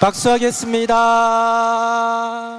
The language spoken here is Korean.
박수하겠습니다.